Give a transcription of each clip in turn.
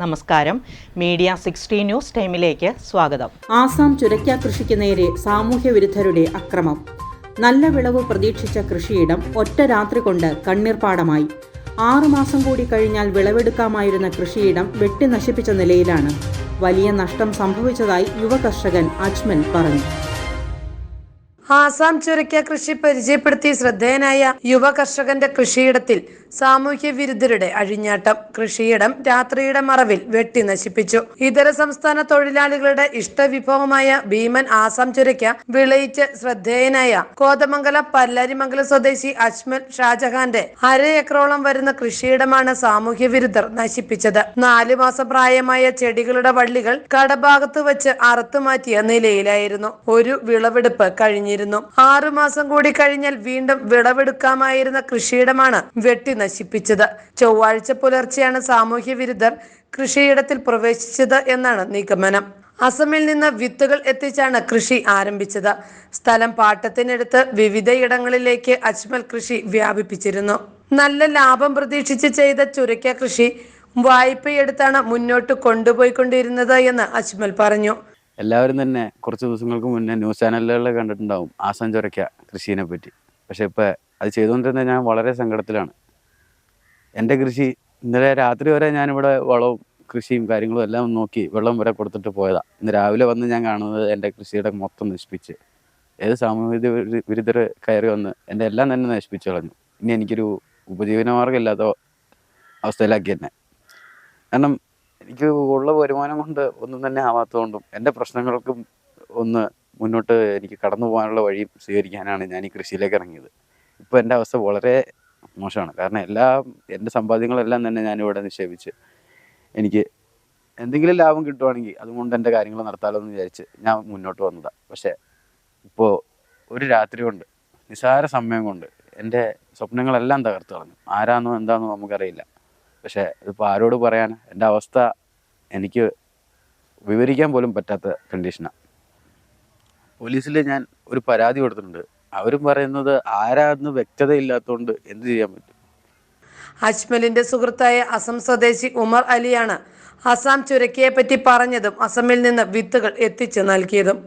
നമസ്കാരം. Media sixty news ടൈമിലേക്ക് സ്വാഗതം. ആസാം ചുരക്ക കൃഷിക്ക് നേരെ സാമൂഹ്യ വിരുദ്ധരുടെ അക്രമം. നല്ല വിളവ് പ്രതീക്ഷിച്ച കൃഷിയിടം ഒറ്റ രാത്രി കൊണ്ട് കണ്ണീർപ്പാടമായി. ആറുമാസം കൂടി കഴിഞ്ഞാൽ വിളവെടുക്കാമായിരുന്ന കൃഷിയിടം വെട്ടി നശിപ്പിച്ച നിലയിലാണ് വലിയ നഷ്ടം സംഭവിച്ചതായി യുവ കർഷകൻ അജ്മൽ പറഞ്ഞു. ആസാം ചുരക്ക കൃഷി പരിചയപ്പെടുത്തി ശ്രദ്ധേയനായ യുവ കർഷകന്റെ കൃഷിയിടത്തിൽ സാമൂഹ്യ വിരുദ്ധരുടെ അഴിഞ്ഞാട്ടം. കൃഷിയിടം രാത്രിയുടെ മറവിൽ വെട്ടി നശിപ്പിച്ചു. ഇതര സംസ്ഥാന തൊഴിലാളികളുടെ ഇഷ്ടവിഭവമായ ഭീമൻ ആസാം ചുരക്ക വിളയിച്ച് ശ്രദ്ധേയനായ കോതമംഗല പല്ലാരിമംഗലം സ്വദേശി അജ്മൽ ഷാജഹാന്റെ അര ഏക്കറോളം വരുന്ന കൃഷിയിടമാണ് സാമൂഹ്യ വിരുദ്ധർ നശിപ്പിച്ചത്. നാലു മാസം പ്രായമായ ചെടികളുടെ വള്ളികൾ കടഭാഗത്ത് വെച്ച് അറുത്തുമാറ്റിയ നിലയിലായിരുന്നു. ഒരു വിളവെടുപ്പ് കഴിഞ്ഞിരുന്നു. ആറുമാസം കൂടി കഴിഞ്ഞാൽ വീണ്ടും വിളവെടുക്കാമായിരുന്ന കൃഷിയിടമാണ് വെട്ടി നശിപ്പിച്ചത്. ചൊവ്വാഴ്ച പുലർച്ചെയാണ് സാമൂഹ്യ വിരുദ്ധർ കൃഷിയിടത്തിൽ പ്രവേശിച്ചത് എന്നാണ് നിഗമനം. അസമിൽ നിന്ന് വിത്തുകൾ എത്തിച്ചാണ് കൃഷി ആരംഭിച്ചത്. സ്ഥലം പാട്ടത്തിനെടുത്ത് വിവിധയിടങ്ങളിലേക്ക് അജ്മൽ കൃഷി വ്യാപിപ്പിച്ചിരുന്നു. നല്ല ലാഭം പ്രതീക്ഷിച്ച് ചെയ്ത ചുരക്ക കൃഷി വായ്പയെടുത്താണ് മുന്നോട്ട് കൊണ്ടുപോയിക്കൊണ്ടിരുന്നത് എന്ന് അജ്മൽ പറഞ്ഞു. എല്ലാവരും തന്നെ കുറച്ച് ദിവസങ്ങൾക്ക് മുന്നേ ന്യൂസ് ചാനലുകളിൽ കണ്ടിട്ടുണ്ടാവും ആസാം ചൊരയ്ക്ക കൃഷിയെ പറ്റി. പക്ഷെ ഇപ്പോൾ അത് ചെയ്തുകൊണ്ടിരുന്ന ഞാൻ വളരെ സങ്കടത്തിലാണ്. എന്റെ കൃഷി ഇന്നലെ രാത്രി വരെ ഞാനിവിടെ വളവും കൃഷിയും കാര്യങ്ങളും എല്ലാം നോക്കി വെള്ളം വരെ കൊടുത്തിട്ട് പോയതാണ് ഇന്ന് രാവിലെ വന്ന് ഞാൻ കാണുന്നത് എന്റെ കൃഷിയുടെ മൊത്തം നശിപ്പിച്ച്. ഏത് സാമൂഹിക വിരു- വിരുദ്ധർ കയറി വന്ന് എന്റെ എല്ലാം തന്നെ നശിപ്പിച്ചു കളഞ്ഞു. ഇനി എനിക്കൊരു ഉപജീവനമാർഗം ഇല്ലാത്ത അവസ്ഥയിലാക്കി തന്നെ കാരണം എനിക്ക് ഉള്ള വരുമാനം കൊണ്ട് ഒന്നും തന്നെ ആവാത്തതുകൊണ്ടും എന്റെ പ്രശ്നങ്ങൾക്കും ഒന്ന് മുന്നോട്ട് എനിക്ക് കടന്നു പോകാനുള്ള വഴി സ്വീകരിക്കാനാണ് ഞാൻ ഈ കൃഷിയിലേക്ക് ഇറങ്ങിയത്. ഇപ്പോൾ എന്റെ അവസ്ഥ വളരെ മോശമാണ്. കാരണം എല്ലാ എന്റെ സമ്പാദ്യങ്ങളെല്ലാം തന്നെ ഞാനിവിടെ നിക്ഷേപിച്ച് എനിക്ക് എന്തെങ്കിലും ലാഭം കിട്ടുവാണെങ്കിൽ അതുകൊണ്ട് എന്റെ കാര്യങ്ങൾ നടത്താമല്ലോ എന്ന് വിചാരിച്ച് ഞാൻ മുന്നോട്ട് വന്നതാണ് പക്ഷേ ഇപ്പോൾ ഒരു രാത്രി കൊണ്ട് നിസ്സാര സമയം കൊണ്ട് എന്റെ സ്വപ്നങ്ങളെല്ലാം തകർത്ത് കളഞ്ഞു. ആരാന്നോ എന്താണെന്നോ നമുക്കറിയില്ല. പക്ഷേ ഇതിപ്പോൾ ആരോട് പറയാൻ എന്റെ അവസ്ഥ എനിക്ക് വിവരിക്കാൻ പോലും പറ്റാത്ത കണ്ടീഷനാണ് പോലീസിൽ ഞാൻ ഒരു പരാതി കൊടുത്തിട്ടുണ്ട്. അവരും പറയുന്നത് ആരാന്ന് വ്യക്തതയില്ലാത്തതുകൊണ്ട് എന്ത് ചെയ്യാൻ പറ്റും? അജ്മലിന്റെ സുഹൃത്തായ അസം സ്വദേശി ഉമർ അലിയാണ് അസാം ചുരക്കിയെ പറ്റി പറഞ്ഞതും അസമിൽ നിന്ന് വിത്തുകൾ എത്തിച്ചു നൽകിയതും.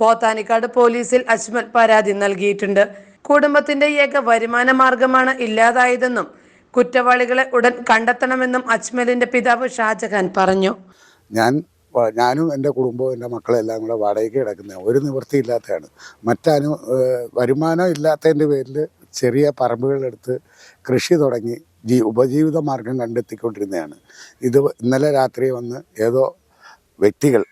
പോത്താനിക്കാട് പോലീസിൽ അജ്മൽ പരാതി നൽകിയിട്ടുണ്ട്. കുടുംബത്തിന്റെ ഏക വരുമാന മാർഗമാണ് ഇല്ലാതായതെന്നും കുറ്റവാളികളെ ഉടൻ കണ്ടെത്തണമെന്നും അജ്മലിന്റെ പിതാവ് ഷാജഹാൻ പറഞ്ഞു. ഞാൻ ഞാനും എന്റെ കുടുംബവും എന്റെ മക്കളെല്ലാം കൂടെ വാടകയ്ക്ക് കിടക്കുന്നത് ഒരു നിവൃത്തിയില്ലാത്തതാണ് മറ്റാനും വരുമാനം ഇല്ലാത്തതിന്റെ പേരിൽ ചെറിയ പറമ്പുകളെടുത്ത് കൃഷി തുടങ്ങി ജീ ഉപജീവിത മാർഗം കണ്ടെത്തിക്കൊണ്ടിരുന്നതാണ്. ഇത് ഇന്നലെ രാത്രി വന്ന് ഏതോ വ്യക്തികൾ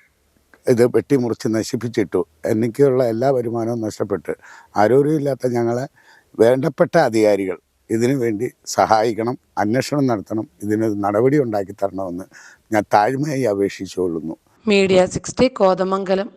ഇത് വെട്ടിമുറിച്ച് നശിപ്പിച്ചിട്ടു. എനിക്കുള്ള എല്ലാ വരുമാനവും നഷ്ടപ്പെട്ട്. ആരോഗ്യമില്ലാത്ത ഞങ്ങളെ വേണ്ടപ്പെട്ട അധികാരികൾ ഇതിനു വേണ്ടി സഹായിക്കണം അന്വേഷണം നടത്തണം ഇതിന് നടപടി ഉണ്ടാക്കി തരണമെന്ന് ഞാൻ താഴ്മയായി അപേക്ഷിച്ചുകൊള്ളുന്നു. Media sixty Kothamangalam.